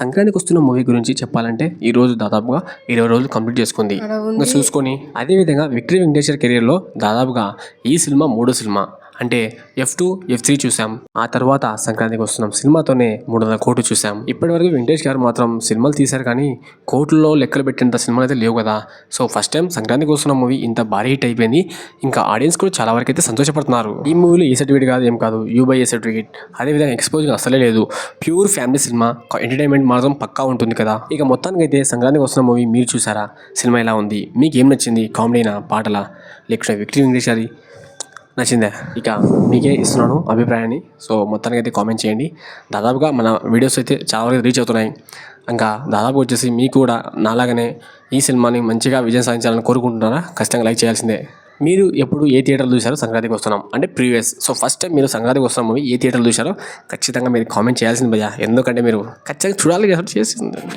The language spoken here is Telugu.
సంక్రాంతికి వస్తున్న మూవీ గురించి చెప్పాలంటే ఈ రోజు దాదాపుగా ఇరవై రోజులు కంప్లీట్ చేసుకుంది. ఇంకా చూసుకొని అదేవిధంగా విక్టరీ వెంకటేశ్వర కెరియర్లో దాదాపుగా ఈ సినిమా మూడో సినిమా. అంటే ఎఫ్ టూ ఎఫ్ త్రీ చూసాం ఆ తర్వాత సంక్రాంతికి వస్తున్నాం. సినిమాతోనే మూడు వందల కోట్లు చూసాం ఇప్పటివరకు వెంకటేష్ గారు మాత్రం సినిమాలు తీశారు కానీ కోట్లలో లెక్కలు పెట్టినంత సినిమాలు అయితే లేవు కదా. సో ఫస్ట్ టైం సంక్రాంతికి వస్తున్న మూవీ ఇంత భారీ హిట్ అయిపోయింది. ఇంకా ఆడియన్స్ కూడా చాలా వరకు అయితే సంతోషపడుతున్నారు. ఈ మూవీలో ఏ సర్టిఫికేట్ కాదు ఏం కాదు యూ బై ఏ సర్టిఫికేట్ అదేవిధంగా ఎక్స్పోజింగ్ అసలే లేదు. ప్యూర్ ఫ్యామిలీ సినిమా ఎంటర్టైన్మెంట్ మాత్రం పక్కా ఉంటుంది కదా. ఇక మొత్తానికి అయితే సంక్రాంతికి వస్తున్న మూవీ మీరు చూసారా సినిమా ఎలా ఉంది? మీకు ఏం నచ్చింది? కామెడీనా? పాటలా? లేకపోతే విక్టరీ వెంకటేష్ గారి నచ్చిందే. ఇక మీకే ఇస్తున్నాను అభిప్రాయాన్ని. సో మొత్తానికి అయితే కామెంట్ చేయండి. దాదాపుగా మన వీడియోస్ అయితే చాలా వరకు రీచ్ అవుతున్నాయి. ఇంకా దాదాపు వచ్చేసి మీకు కూడా నాలాగనే ఈ సినిమాని మంచిగా విజయం సాధించాలని కోరుకుంటున్నారా? ఖచ్చితంగా లైక్ చేయాల్సిందే. మీరు ఎప్పుడు ఏ థియేటర్లు చూసారో సంక్రాంతికి వస్తున్నాం. అంటే ప్రీవియస్ సో ఫస్ట్ టైం మీరు సంక్రాంతికి వస్తున్న మూవీ ఏ థియేటర్లో చూసారో ఖచ్చితంగా మీరు కామెంట్ చేయాల్సింది భయ్యా. ఎందుకంటే మీరు ఖచ్చితంగా చూడాలి చేసింది.